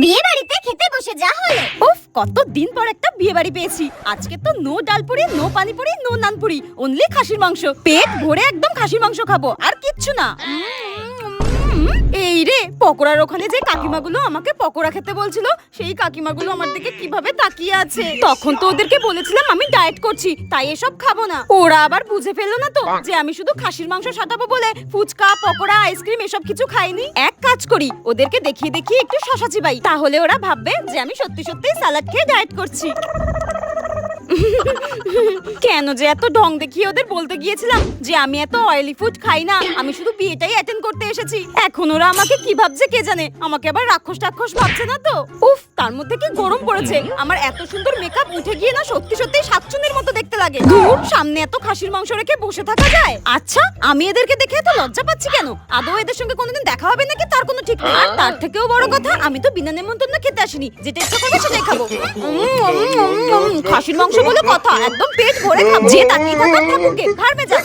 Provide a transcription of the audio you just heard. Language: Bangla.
বিয়ে বাড়িতে খেতে বসে যা হলো। উফ কত দিন পর একটা বিয়ে বাড়ি পেয়েছি। আজকে তো no dalpuri no panipuri no nanpuri only খাসির মাংস। পেট ভরে একদম খাসির মাংস খাব আর কিচ্ছু না। এই রে, পকোড়ার ওখানে যে কাকিমাগুলো আমাকে পকোড়া খেতে বলছিল, সেই কাকিমাগুলো আমার দিকে কীভাবে তাকিয়ে আছে? তখন তো ওদেরকে বলেছিলাম আমি ডায়েট করছি, তাই এসব খাব না। ওরা আবার বুঝে ফেলল না তো, যে আমি শুধু খাসির মাংস সাজাবো বলে ফুচকা, পকোড়া, আইসক্রিম এসব কিছু খাইনি। এক কাজ করি, ওদেরকে দেখিয়ে দেখিয়ে একটু শশা চিবাই, তাহলে ওরা ভাববে যে আমি সত্যি সত্যি স্যালাড খেয়ে ডায়েট করছি। কেন যে এত ঢং দেখিয়ে ওদের বলতে গিয়েছিলাম যে আমি এত অয়েলি ফুড খাই না? আমি শুধু বিয়েটাই অ্যাটেন্ড করতে এসেছি। এখন ওরা আমাকে কি ভাবছে কে জানে? আমাকে আবার রাক্ষস টাক্ষস ভাবছে না তো? উফ, তার মধ্যে কি গরম পড়েছে? আমার এত সুন্দর মেকআপ উঠে গিয়ে না সত্যি সত্যি সাতচুনের মতো দেখতে লাগে। সামনে এত খাসির মাংস রেখে বসে থাকা যায়। আচ্ছা আমি এদেরকে দেখে এত লজ্জা পাচ্ছি কেন? আদৌ এদের সঙ্গে কোনোদিন দেখা হবে নাকি? তার কোনো ঠিক আর তার থেকেও বড় কথা আমি তো বিনা নেমন্তন্ন খেতে আসিনি। যেটা ইচ্ছা করবে সেটাই খাব। উম, খাসির মাংস বলে কথা একদম পেট ভরে খাব। যে তাকিয়ে থাকার ঘাড় মে যা